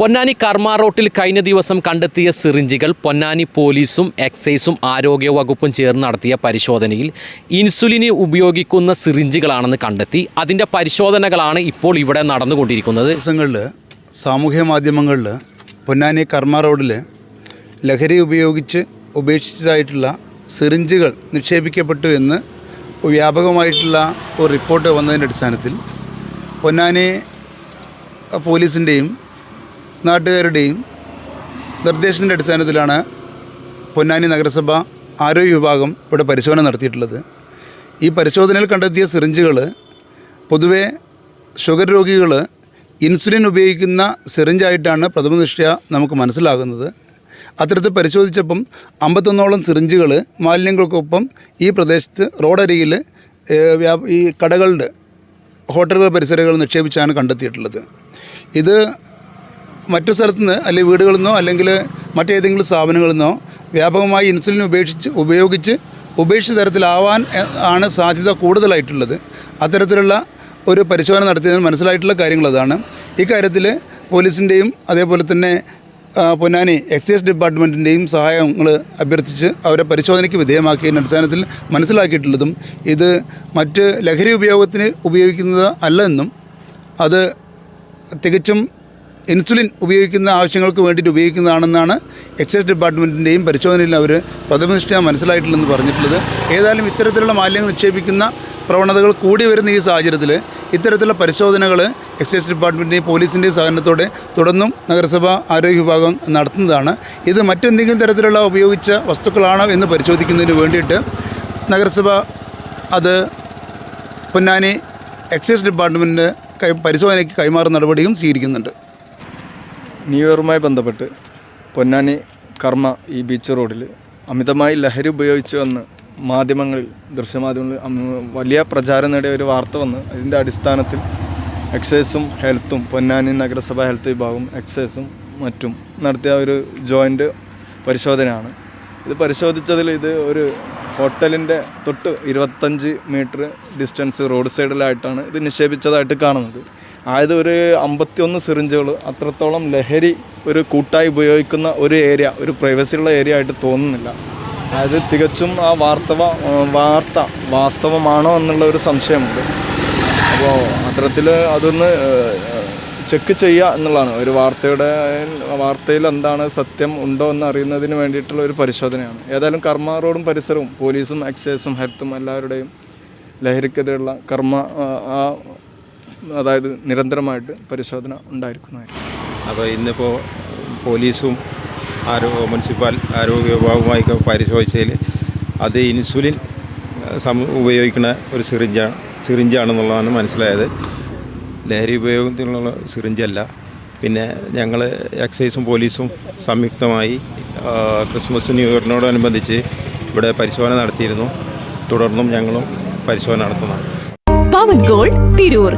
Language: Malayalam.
പൊന്നാനി കർമ്മ റോട്ടിൽ കഴിഞ്ഞ ദിവസം കണ്ടെത്തിയ സിറിഞ്ചുകൾ പൊന്നാനി പോലീസും എക്സൈസും ആരോഗ്യ വകുപ്പും ചേർന്ന് നടത്തിയ പരിശോധനയിൽ ഇൻസുലിന് ഉപയോഗിക്കുന്ന സിറിഞ്ചുകളാണെന്ന് കണ്ടെത്തി. അതിന്റെ പരിശോധനകളാണ് ഇപ്പോൾ ഇവിടെ നടന്നുകൊണ്ടിരിക്കുന്നത്. ദിവസങ്ങളിൽ സാമൂഹ്യ മാധ്യമങ്ങളിൽ പൊന്നാനി കർമ്മ റോഡിൽ ലഹരി ഉപയോഗിച്ച് ഉപേക്ഷിച്ചതായിട്ടുള്ള സിറിഞ്ചുകൾ നിക്ഷേപിക്കപ്പെട്ടു എന്ന് വ്യാപകമായിട്ടുള്ള ഒരു റിപ്പോർട്ട് വന്നതിന്റെ അടിസ്ഥാനത്തിൽ പൊന്നാനി പോലീസിന്റെയും നാട്ടുകാരുടെയും നിർദ്ദേശത്തിന്റെ അടിസ്ഥാനത്തിലാണ് പൊന്നാനി നഗരസഭ ആരോഗ്യ വിഭാഗം ഇവിടെ പരിശോധന നടത്തിയിട്ടുള്ളത്. ഈ പരിശോധനയിൽ കണ്ടെത്തിയ സിറിഞ്ചുകൾ പൊതുവെ ഷുഗർ രോഗികൾ ഇൻസുലിൻ ഉപയോഗിക്കുന്ന സിറിഞ്ചായിട്ടാണ് പ്രഥമ ദൃഷ്ട്യ നമുക്ക് മനസ്സിലാകുന്നത്. അത്തരത്തിൽ പരിശോധിച്ചപ്പം അമ്പത്തൊന്നോളം സിറിഞ്ചുകൾ മാലിന്യങ്ങൾക്കൊപ്പം ഈ പ്രദേശത്ത് റോഡരികിൽ ഈ കടകളുടെ ഹോട്ടലുകൾ പരിസരങ്ങൾ നിക്ഷേപിച്ചാണ് കണ്ടെത്തിയിട്ടുള്ളത്. ഇത് മറ്റു സ്ഥലത്തു നിന്ന് അല്ലെങ്കിൽ വീടുകളിൽ നിന്നോ അല്ലെങ്കിൽ മറ്റേതെങ്കിലും സ്ഥാപനങ്ങളിൽ നിന്നോ വ്യാപകമായി ഇൻസുലിൻ ഉപേക്ഷിച്ച് ഉപയോഗിച്ച് ഉപേക്ഷിച്ച തരത്തിലാവാൻ ആണ് സാധ്യത കൂടുതലായിട്ടുള്ളത്. അത്തരത്തിലുള്ള ഒരു പരിശോധന നടത്തിയതിന് മനസ്സിലായിട്ടുള്ള കാര്യങ്ങൾ അതാണ്. ഇക്കാര്യത്തിൽ പോലീസിന്റെയും അതേപോലെ തന്നെ പൊന്നാനി എക്സൈസ് ഡിപ്പാർട്ട്മെന്റിന്റെയും സഹായങ്ങൾ അഭ്യർത്ഥിച്ച് അവരെ പരിശോധനയ്ക്ക് വിധേയമാക്കിയതിന്റെ അടിസ്ഥാനത്തിൽ മനസ്സിലാക്കിയിട്ടുള്ളതും ഇത് മറ്റ് ലഹരി ഉപയോഗത്തിന് ഉപയോഗിക്കുന്നത് അല്ലെന്നും അത് തികച്ചും ഇൻസുലിൻ ഉപയോഗിക്കുന്ന ആവശ്യങ്ങൾക്ക് വേണ്ടിയിട്ട് ഉപയോഗിക്കുന്നതാണെന്നാണ് എക്സൈസ് ഡിപ്പാർട്ട്മെന്റിന്റെയും പരിശോധനയിൽ അവർ പ്രഥമനിഷ്ഠ മനസ്സിലായിട്ടില്ലെന്ന് പറഞ്ഞിട്ടുള്ളത്. ഏതായാലും ഇത്തരത്തിലുള്ള മാലിന്യങ്ങൾ നിക്ഷേപിക്കുന്ന പ്രവണതകൾ കൂടി വരുന്ന ഈ സാഹചര്യത്തിൽ ഇത്തരത്തിലുള്ള പരിശോധനകൾ എക്സൈസ് ഡിപ്പാർട്ട്മെന്റിന്റെയും പോലീസിന്റെയും സഹകരണത്തോടെ തുടർന്നും നഗരസഭ ആരോഗ്യ വിഭാഗം നടത്തുന്നതാണ്. ഇത് മറ്റെന്തെങ്കിലും തരത്തിലുള്ള ഉപയോഗിച്ച വസ്തുക്കളാണോ എന്ന് പരിശോധിക്കുന്നതിന് വേണ്ടിയിട്ട് നഗരസഭ അത് പൊന്നാനി എക്സൈസ് ഡിപ്പാർട്ട്മെന്റിന് കൈ പരിശോധനയ്ക്ക് കൈമാറുന്ന നടപടിയും സ്വീകരിക്കുന്നുണ്ട്. ന്യൂ ഇയറുമായി ബന്ധപ്പെട്ട് പൊന്നാനി കർമ്മ ഈ ബീച്ച് റോഡിൽ അമിതമായി ലഹരി ഉപയോഗിച്ചു വന്ന് മാധ്യമങ്ങളിൽ ദൃശ്യമാധ്യമങ്ങളിൽ വലിയ പ്രചാരം നേടിയ ഒരു വാർത്ത വന്ന് അതിന്റെ അടിസ്ഥാനത്തിൽ എക്സൈസും ഹെൽത്തും പൊന്നാനി നഗരസഭ ഹെൽത്ത് വിഭാഗവും എക്സൈസും മറ്റും നടത്തിയ ഒരു ജോയിന്റ് പരിശോധനയാണ്. ഇത് പരിശോധിച്ചതിൽ ഇത് ഒരു ഹോട്ടലിന്റെ തൊട്ട് ഇരുപത്തഞ്ച് മീറ്റർ ഡിസ്റ്റൻസ് റോഡ് സൈഡിലായിട്ടാണ് ഇത് നിക്ഷേപിച്ചതായിട്ട് കാണുന്നത്. ആയത് ഒരു അമ്പത്തിയൊന്ന് സിറിഞ്ചുകൾ അത്രത്തോളം ലഹരി ഒരു കൂട്ടായി ഉപയോഗിക്കുന്ന ഒരു ഏരിയ ഒരു പ്രൈവസിയുള്ള ഏരിയ ആയിട്ട് തോന്നുന്നില്ല. അതായത് തികച്ചും ആ വാർത്തവ വാർത്ത വാസ്തവമാണോ എന്നുള്ള ഒരു സംശയമുണ്ട്. അപ്പോൾ അത്തരത്തിൽ അതൊന്ന് ചെക്ക് ചെയ്യുക എന്നുള്ളതാണ്. ഒരു വാർത്തയുടെ വാർത്തയിൽ എന്താണ് സത്യം ഉണ്ടോ എന്ന് അറിയുന്നതിന് വേണ്ടിയിട്ടുള്ള ഒരു പരിശോധനയാണ്. ഏതായാലും കർമ്മ റോഡും പരിസരവും പോലീസും എക്സൈസും ഹെൽത്തും എല്ലാവരുടെയും ലഹരിക്കെതിരെയുള്ള കർമ്മ അതായത് നിരന്തരമായിട്ട് പരിശോധന ഉണ്ടായിരിക്കുന്നതായിരിക്കും. അപ്പോൾ ഇന്നിപ്പോൾ പോലീസും ആരോഗ്യ മുനിസിപ്പൽ ആരോഗ്യ വിഭാഗവുമായി ഒക്കെ പരിശോധിച്ചതിൽ അത് ഇൻസുലിൻ ഉപയോഗിക്കുന്ന ഒരു സിറിഞ്ചാണ് സിറിഞ്ചാണെന്നുള്ളതാണ് മനസ്സിലായത്. ലഹരി ഉപയോഗത്തിനുള്ള സിറിഞ്ചല്ല. പിന്നെ ഞങ്ങൾ എക്സൈസും പോലീസും സംയുക്തമായി ക്രിസ്മസ് ന്യൂ ഇയറിനോടനുബന്ധിച്ച് ഇവിടെ പരിശോധന നടത്തിയിരുന്നു. തുടർന്നും ഞങ്ങളും പരിശോധന നടത്തുന്നതാണ്. പവൻ ഗോൾഡ് തിരൂർ.